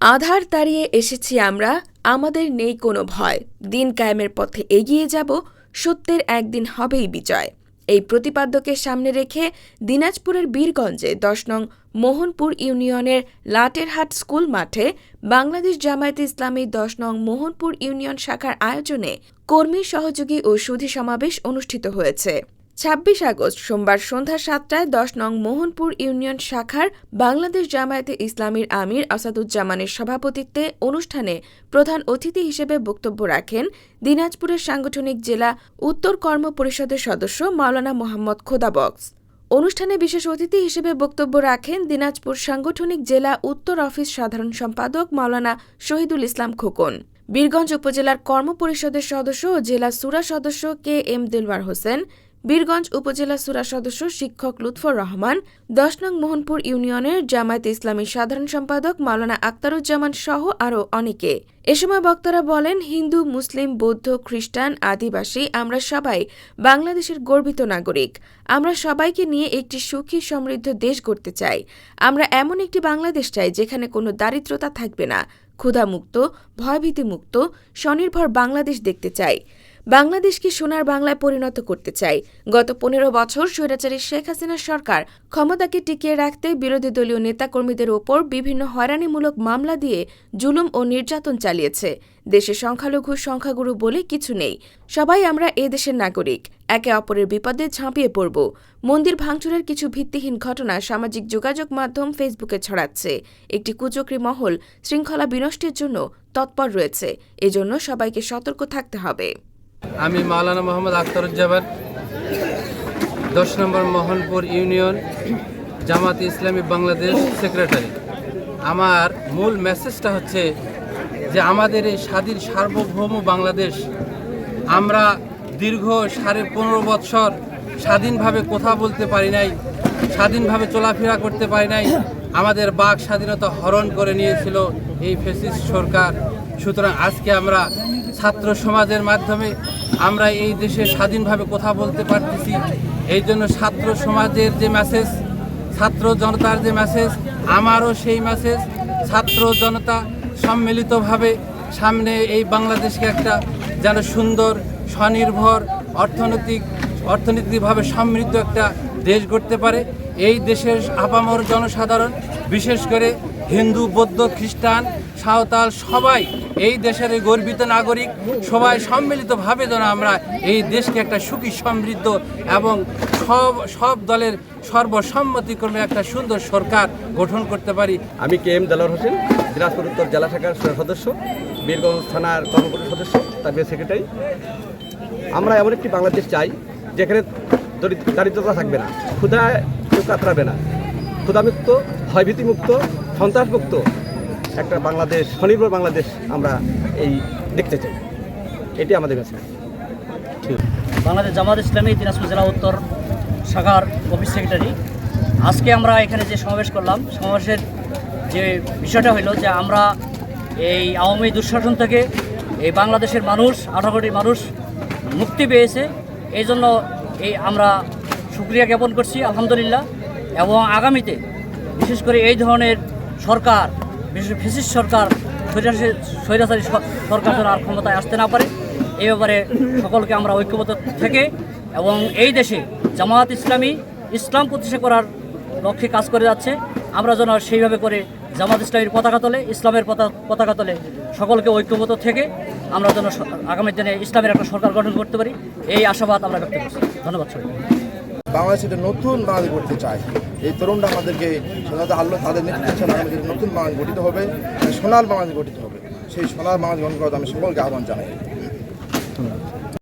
আধার তাড়িয়ে এসেছি আমরা, আমাদের নেই কোনো ভয়। দিন কায়েমের পথে এগিয়ে যাব, সত্যের একদিন হবেই বিজয়। এই প্রতিপাদ্যকে সামনে রেখে দিনাজপুরের বীরগঞ্জে দশ নং মোহনপুর ইউনিয়নের লাটেরহাট স্কুল মাঠে বাংলাদেশ জামায়াতে ইসলামী দশ নং মোহনপুর ইউনিয়ন শাখার আয়োজনে কর্মী সহযোগী ও সুধী সমাবেশ অনুষ্ঠিত হয়েছে। ছাব্বিশ আগস্ট সোমবার সন্ধ্যা সাতটায় দশ নং মোহনপুর ইউনিয়ন শাখার বাংলাদেশ জামায়াতে ইসলামীর আমির আসাদুজ্জামানের সভাপতিত্বে অনুষ্ঠানে প্রধান অতিথি হিসেবে বক্তব্য রাখেন দিনাজপুরের সাংগঠনিক জেলা উত্তর কর্ম পরিষদের সদস্য মাওলানা মোহাম্মদ খোদাবক্স। অনুষ্ঠানে বিশেষ অতিথি হিসেবে বক্তব্য রাখেন দিনাজপুর সাংগঠনিক জেলা উত্তর অফিস সাধারণ সম্পাদক মাওলানা শহীদুল ইসলাম খোকন, বীরগঞ্জ উপজেলার কর্ম পরিষদের সদস্য ও জেলা সুরা সদস্য কে এম দিলওয়ার হোসেন বীরগঞ্জ উপজেলা সুরা সদস্য শিক্ষক লুৎফর রহমান, দশ নং মোহনপুর ইউনিয়নের জামায়াত ইসলামী সাধারণ সম্পাদক মাওলানা আক্তারুজ্জামান সহ আরও অনেকে। এ সময় বক্তারা বলেন, হিন্দু, মুসলিম, বৌদ্ধ, খ্রিস্টান, আদিবাসী, আমরা সবাই বাংলাদেশের গর্বিত নাগরিক। আমরা সবাইকে নিয়ে একটি সুখী, সমৃদ্ধ দেশ গড়তে চাই। আমরা এমন একটি বাংলাদেশ চাই যেখানে কোনো দারিদ্রতা থাকবে না। ক্ষুধামুক্ত, ভয়ভীতিমুক্ত, স্বনির্ভর বাংলাদেশ দেখতে চাই। বাংলাদেশকে সোনার বাংলায় পরিণত করতে চাই। গত পনেরো বছর স্বৈরাচারী শেখ হাসিনার সরকার ক্ষমতাকে টিকিয়ে রাখতে বিরোধী দলীয় নেতাকর্মীদের ওপর বিভিন্ন হয়রানিমূলক মামলা দিয়ে জুলুম ও নির্যাতন চালিয়েছে। দেশে সংখ্যালঘু সংখ্যাগুরু বলে কিছু নেই। সবাই আমরা এ দেশের নাগরিক। একে অপরের বিপদে ঝাঁপিয়ে পড়ব। মন্দির ভাঙচুরের কিছু ভিত্তিহীন ঘটনা সামাজিক যোগাযোগ মাধ্যম ফেসবুকে ছড়াচ্ছে। একটি কুচক্রী মহল শৃঙ্খলা বিনষ্টের জন্য তৎপর রয়েছে। এজন্য সবাইকে সতর্ক থাকতে হবে। আমি মাওলানা মোহাম্মদ আখতারুজ্জামান, দশ নম্বর মোহনপুর ইউনিয়ন জামাত ইসলামী বাংলাদেশ সেক্রেটারি। আমার মূল মেসেজটা হচ্ছে যে আমাদের এই স্বাধীন সার্বভৌম বাংলাদেশ, আমরা দীর্ঘ সাড়ে পনেরো বৎসর স্বাধীনভাবে কথা বলতে পারি নাই, স্বাধীনভাবে চলাফেরা করতে পারি নাই, আমাদের বাক স্বাধীনতা হরণ করে নিয়েছিল এই ফেসিস্ট সরকার। সুতরাং আজকে আমরা ছাত্র সমাজের মাধ্যমে আমরা এই দেশে স্বাধীনভাবে কথা বলতে পারতেছি। এই জন্য ছাত্র সমাজের যে মেসেজ ছাত্র জনতার যে মেসেজ আমারও সেই মেসেজ ছাত্র জনতা সম্মিলিতভাবে সামনে এই বাংলাদেশকে একটা যেন সুন্দর, স্বনির্ভর, অর্থনৈতিক অর্থনৈতিকভাবে সমৃদ্ধ একটা দেশ গড়তে পারে। এই দেশের আপামর জনসাধারণ, বিশেষ করে হিন্দু, বৌদ্ধ, খ্রিস্টান সাঁওতাল সবাই, এই দেশের গর্বিত নাগরিক, সবাই সম্মিলিতভাবে যেন আমরা এই দেশকে একটা সুখী, সমৃদ্ধ এবং সব সব দলের সর্বসম্মতিক্রমে একটা সুন্দর সরকার গঠন করতে পারি। আমি কে এম দেলোয়ার হোসেন, দিনাজপুর উত্তর জেলা শাখার সদস্য, বীরগঞ্জ থানার কর্মকর্তা সদস্য তার সেক্রেটারি। আমরা এমন একটি বাংলাদেশ চাই, যেখানে দরিদ্র- দারিদ্রতা থাকবে না, ক্ষুধায় কাতরাবে না, ক্ষুধামুক্ত, ভয়ভীতিমুক্ত, সন্ত্রাসমুক্ত একটা বাংলাদেশ, স্বনির্ভর বাংলাদেশ আমরা এই দেখতে চাই। এটি আমাদের কাছে। বাংলাদেশ জামাত ইসলামী, দিনাজপুর জেলা উত্তর শাখার অফিস সেক্রেটারি। আজকে আমরা এখানে যে সমাবেশ করলাম, সমাবেশের যে বিষয়টা হলো যে আমরা এই আওয়ামী দুঃশাসন থেকে এই বাংলাদেশের মানুষ, আঠারো কোটি মানুষ মুক্তি পেয়েছে। এই জন্য এই আমরা সুক্রিয়া জ্ঞাপন করছি, আলহামদুলিল্লাহ। এবং আগামীতে বিশেষ করে এই ধরনের সরকার বিশেষ ফেসিস সরকার স্বৈরাচারী সরকার যেন আর ক্ষমতায় আসতে না পারে এই ব্যাপারে সকলকে আমরা ঐক্যবদ্ধ থেকে এবং এই দেশে জামায়াত ইসলামী ইসলাম প্রতিষ্ঠা করার লক্ষ্যে কাজ করে যাচ্ছে। আমরা যেন সেইভাবে করে জামাত ইসলামীর পতাকা তোলে, ইসলামের পতা- পতাকা তোলে সকলকে ঐক্যবদ্ধ থেকে আমরা যেন আগামী দিনে ইসলামের একটা সরকার গঠন করতে পারি, এই আশাবাদ আমরা ব্যক্ত করছি। ধন্যবাদ সবাই বাংলাদেশ একটা নতুন বাংলাদেশ করতে চায়। এই তরুণরা আমাদেরকে সাধারণত আল্লাহ তাদের নেতৃত্বে আগামী নতুন বাংলাদেশ গঠিত হবে, সোনার বাংলাদেশ গঠিত হবে। সেই সোনার বাংলাদেশ গঠন করতে আমি সকলকে আহ্বান জানাই।